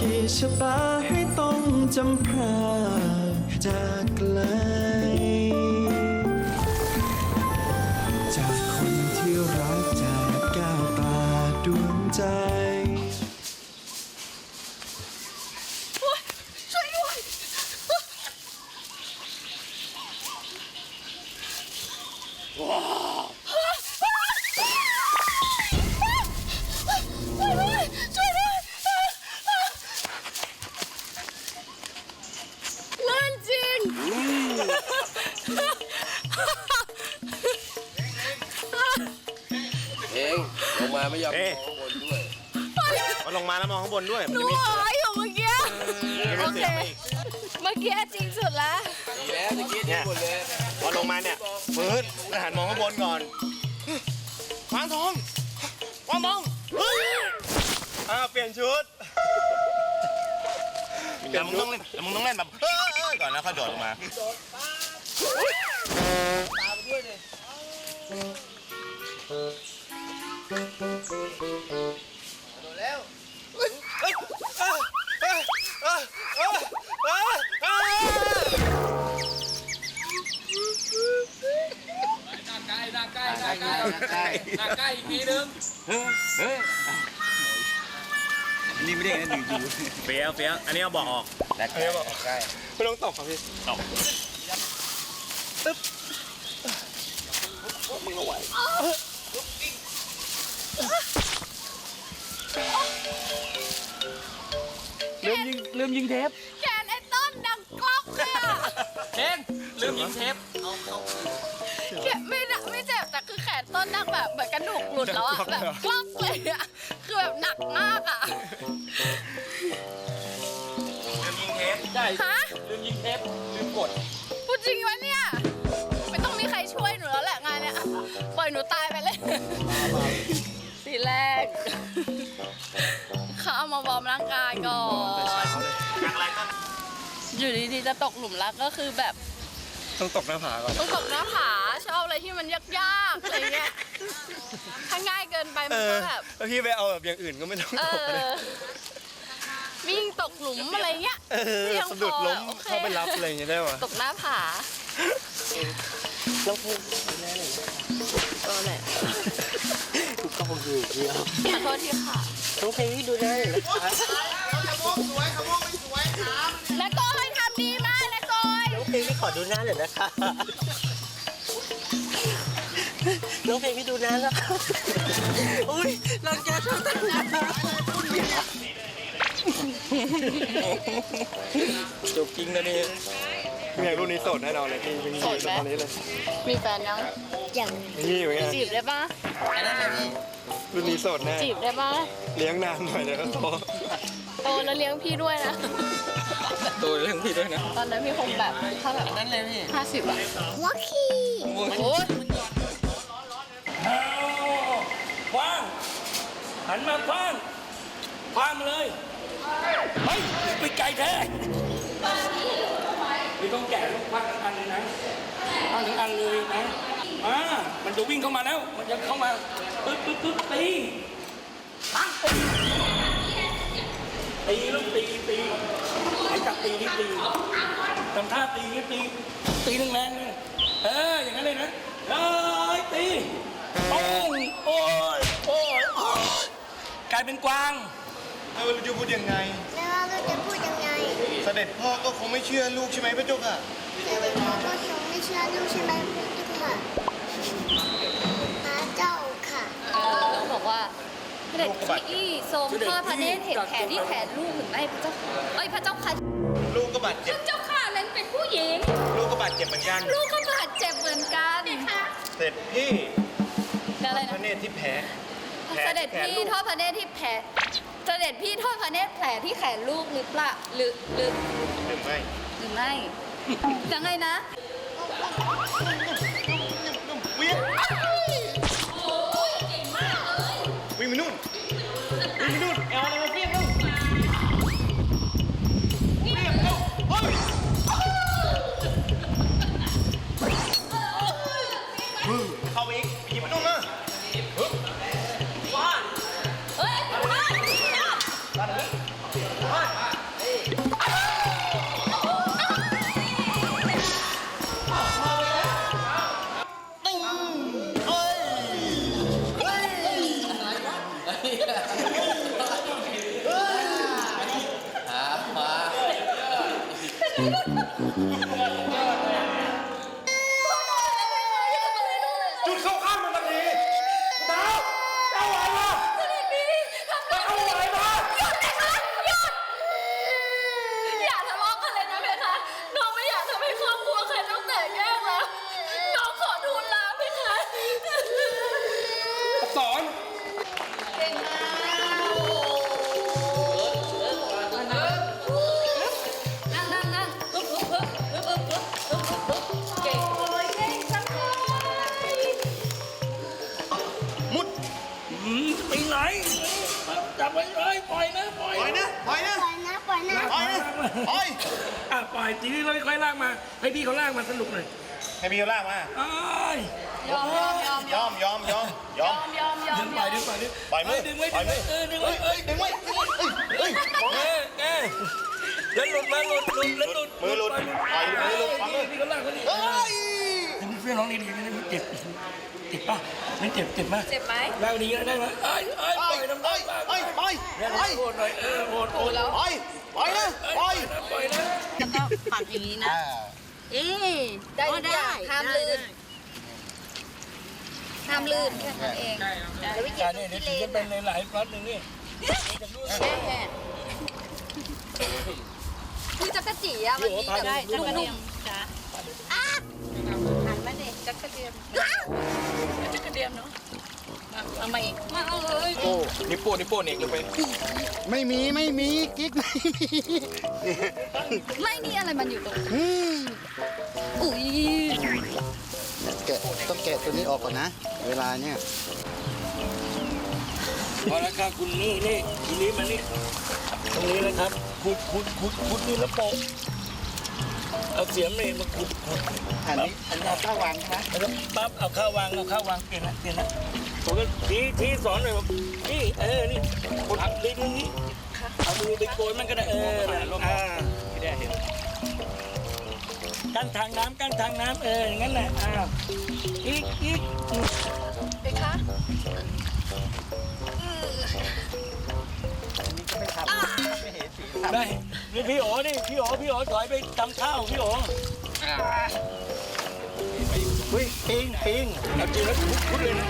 ชะตาให้ต้องจำพรากจากไกล ไม่ยอมเอ๊ะมองบนด้วยเอาลงมาแล้วมองข้างบนด้วยหนูหายอยู่เมื่อกี้ โอเค เมื่อกี้จริงสุดแล้วดีแล้วตะกี้ที่หมดเลยพอลงมาเนี่ยฟื้นแล้วหันมองข้างบนก่อนวางทองวางทองเฮ้ยอ่าเปลี่ยนชุดเดี๋ยวมึงต้องเล่นเดี๋ยวมึงต้องเล่นแบบเฮ้ยเฮ้ยก่อนแล้วค่อยโดดลงมาใกล้ใกล้ใกล้ ใกล้ใกล้อีกทีนึงนี่ไม่ได้นะอยู่อยู่เฟี้ยวเฟี้ยวอันนี้เอาบอกออกแต่ใกล้ใกล้ไม่ต้องตกครับพี่ตกตึ๊บมึงระวัง เทปแขนไอ้ต้นดังกล้องเลยอะเคนลืมยิงเทปแขนไม่น่ะไม่เจ็บแต่คือแขนต้นดังแบบเหมือนกระดูกหลุดแล้วอะแบบกล้องเลยอะคือแบบหนักมากอะลืมยิงเทปได้ฮะลืมยิงเทปลืมกดพูดจริงวะเนี่ยไม่ต้องมีใครช่วยหนูแล้วแหละงานเนี้ยปล่อยหนูตายไปเลยสีแรกเขาเอามาวอร์มร่างกายก่อนจาก อะไรต้นอยู่ดีๆจะตกหลุมรักก็คือแบบต้องตกหน้าผาก่อนต้องตกหน้าผาชอบอะไรที่มันยากๆอะไรเงี้ยถ้าง่ายเกินไปเอมันอก็แบบแล้วพี่ไปเอาแบบอย่างอื่นก็ไม่ต้องเอตกเลยอวิ่งตกหลุมอะไรเงี้ยเออยังสะดุดล้มพอโอเคเข้าไปรับอะไรอย่างเงี้ยได้ปะตกหน้าผาเออแหละก็คงอยู่เดียวขอโทษทีค่ะน้องเพลงดูได้เลยนะคะนักโกยทำดีมากนักโกยน้องเพลงพี่ขอดูหน้าหน่อยนะคะ น้องเพลงพี่ดูหน้าแล้วค่ะอุ้ยรังแกชอบตั้งนานจบจริงนะนี่พี่แม่รุ่นนี้โสดแน่นอนเลยพี่พี่โสดไหมตอนนี้เลยมีแฟนยังนี่อยู่ไงจีบได้ปะรุ่นนี้โสดแน่จีบได้ปะเลี้ยงนานหน่อยเดี๋ยวก็โต โตแล้วเลี้ยงพี่ด้วยนะตัวเรื่องพี่ด้วยนะตอนนั้นพี่คงแบบเท่าไหร่นั่นเลยพี่ห้าสิบอะหัวขี้โอ้ยคว้างหันมาคว้างคว้างมาเลยเฮ้ยไปไกลแท้ไม่ต้องแกะลูกคว้างทั้งอันเลยนะคว้างทั้งอันเลยนะอ่ามันจะวิ่งเข้ามาแล้ว มันจะเข้ามาปึ๊บปึ๊บปึ๊บตีตั้ง ตีลูกตีตีไอ้จับตีนี่ตีทำท่าตีนี่ตีตีแรงๆเลยเอออย่างนั้นเลยนะเอ้ยตีโอ้ยโอ้ยโอ้ยกลายเป็นกวางเออเราจะพูดยังไง แล้วเราจะพูดยังไง เสด็จพ่อก็คงไม่เชื่อลูกใช่ไหมพระเจ้าค่ะเจ้าเป็นพ่อก็คงไม่เชื่อลูกใช่ไหม เสด็จพี่ทรงทอดพระเนตรเห็นแผลที่แขนลูกหรือไม่พระเจ้าเอ้ยพระเจ้าค่ะลูกก็บาดเจ็บพระเจ้าค่ะเล่นเป็นผู้หญิง ลูกก็บาดเจ็บเหมือนกันลูกก็บาดเจ็บเหมือนกันเสร็จพี่อะไรพระนะเนตรที่แผลแผลเสด็จแผลพี่ลูกทอดพระเนตรที่แผลเสด็จพี่ทอดพระเนตรแผลที่แขนลูกหรือเปล่าหรือหรือหรือไม่หรือไม่ยังไงนะวิ่ง フフフ。 อยนะปล่อยปล่อยนะปล่อยนะปล่อยนะปล่อยนะปล่อยนะปล่อยอะปล่อยทีนี้เราค่อยๆลากมา ให้พี่เขาลากมาสนุกหน่อยให้พี่เขาลากมาอ้ายยอมยอมยอมยอมยอมยอมยอมยอมยอมดึงยปล่ออยมดึงปล่อยดึงปล่อยมือดึงไว้ปล่ดึอยงมืไว้อเออดึงไว้เอ้ยดึงไว้เฮ้ยเฮ้ยเอ้ยเอ้ยแล้วหลุดมาหลุดหลุดแล้วหลุดมือหลุดปล่อยมือหลุดปล่อยมือพี่เขาลากเขาดิเฮ้ยดึงเพื่อนน้องดีๆไม่ได้เจ็บ เจ็บป่ะไม่เจ็บเจ็บมากเจ็บไหมลากดีได้ไหมเอ้ยเอ้ยปปล่ล่ออยยน้ำปล่ตาอยลปล่อยปล่อยปล่อยโหดหน่อยเออโหดโหดแล้วปล่อยปล่อยนะปล่อยปล่อยนะแล้วก็ปัดอย่างนี้นะ เอ๊ได้ก็ทุกอย่างห้ามลื่นห้ามลื่นแค่นั้นเองแล้ววิจิการตรนี่เดี๋ยวที่ถึงเลจะนเป็นหลายๆพลัดหนึ่งนี่แม่คือจักรจีอะมันมีแบบนุ่ม ม จ้ะหันมาเด็ก จักรเดียมๆจักรเดียมเนาะเอามาอีกมาเอาเลยโอ้นิ้วโป้นิ้วโป้เน็กลงไปไม่มีไม่มีกิ๊กไม่มีไม่นี่อะไรมันอยู่ตรงอืมอุ้ยแกะต้องแกะตัวนี้ออกก่อนนะ เวลาเนี่ยพอแล้วครับคุณนี่นี่ทีนี้มานี่ตรงนี้นะครับขุดขุดขุดขุดนี่แล้วโปะ เอาเสียมนี่มาขุดขุดอันนี้อันนี้เอาข้าววางใช่ไหมแล้วก็ปั๊บเอาข้าววางเอาข้าววางเปลี่ยนนะเปลี่ยนนะผมก็ทีทีสอนเลยว่านี่เออนี่ขุดดินนี่เอามือไปโกยมันก็ได้เอออ่าไม่ได้เห็นกั้นทางน้ำกั้นทางน้ำเอออย่างนั้นแหละอ้าวอีกอีกไป นี่พี่โอ๋นี่พี่โอ๋พี่โอ๋ถอยไปทำข้าวพี่โอ๋เฮ้ยปิงปิงเอาจริงแล้วพูดเลยนะ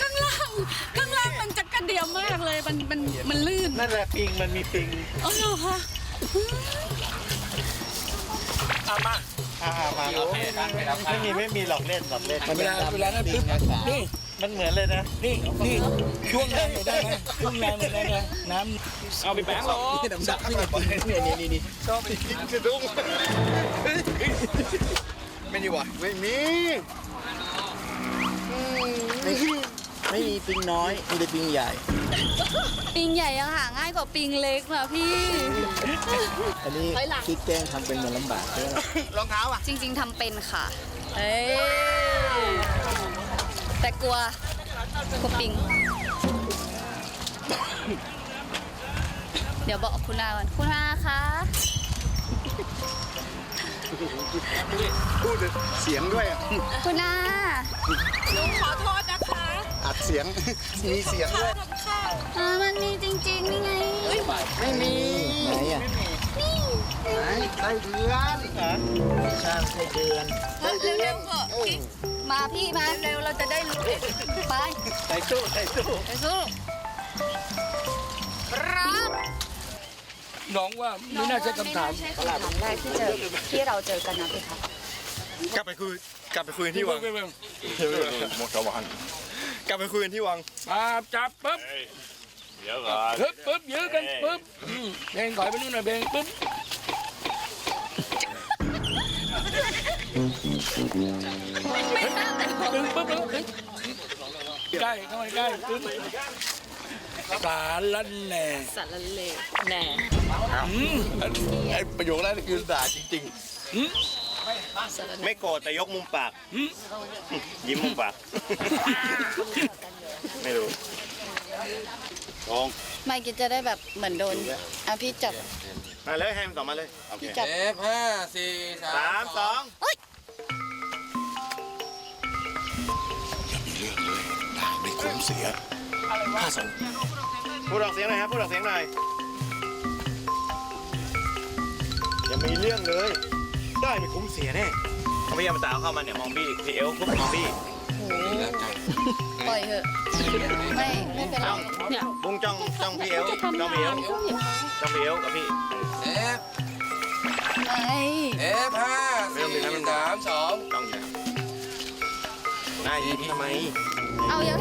ข้างล่างข้างล่างมันจักรเดียมมากเลยมันมันมันลื่นนั่นแหละปิงมันมีปิงอ๋อเหรอคะเอามาอ่ามาไม่มีไม่มีหลอกเล่นหลอกเล่นเวลาเวลานั้นปึ๊บนี่ มันเหมือนเลยนะ นี่นี่ช่วงแรงอยู่ได้ไหมช่วงแรงอยู่ได้ไหมน้ำเอาไปแบงค์หรอนี่ดำดักนี่นี่นี่นี่นี่ชอบกินกระดุงไม่มีวะไม่มีไม่ไม่มีปิงน้อยมีแต่ปิงใหญ่ ปิงใหญ่ยังหาง่ายกว่าปิงเล็กว่ะพี่ อันนี้คิดแกล้งทำเป็นมันลำบากใช่ไหมรองเท้าอะ จริง ๆทำเป็นค่ะเอ้ย แต่กลัวกลัวปิง เดี๋ยวบอกคุณอาก่อนคุณอาคะพูดเสียงด้วยอะคุณอาหนูขอโทษนะคะอัดเสียง มีเสียงด้วยอามันมีจริงๆนี่ไงไม่มีไหนอะไหนไส้เดือนช่างไส้เดือน เร็วๆเถอะ มาพี่มาเร็วเราจะได้รู้ไปไส้สู้ไส้สู้ไปสู้ครับน้องว่าไม่น่าใช่คำถามไม่ใช่คำถามแรกที่เจอที่เราเจอกันนะพี่คะกลับไปคุยกลับไปคุยกันที่วังเว้ยเว้ยหมดกวังกลับไปคุยกันที่วังมาจับปึ๊บเดี๋ยวก่อนปึ๊บปึ๊บยื้อกันปึ๊บอืมเพลงถอยไปนู่นหน่อยเพลงปึ๊บ ดึงปึ๊บแล้วเฮ้ยใกล้เข้ามาใกล้ปึ๊บสารลันแหน่สารเลวแหน่อืมไอประโยคแรกคือด่าจริงอืมไม่โกรธแต่ยกมุมปาก ยิ้มมุมปาก ไม่รู้ลองไม่กินจะได้แบบเหมือนโดนอะพี่จับมาเลยให้มันต่อมาเลยโอเคพี่จับห้าสี่สาสามสองไม่ คุ้มเสียห้าสองพูดออกเสียงหน่อยครับพูดออกเสียงหน่อยอย่ามีเรื่องเลย ได้ไม่คุ้มเสียแน่เขาพี่ยามาตาเข้ามาเนี่ยมองบี้พี่เอลปุ๊บมองบี้ปล่อยเถอะไม่ไม่เป็นไรบุ้งจ้องจ้องพี่เอลจ้องพี่เอลจ้องพี่เอลกับพี่เอฟไม่เอฟห้าสี่สามสองจ้องอยู่นายยิ้มทำไม 啊อาอย่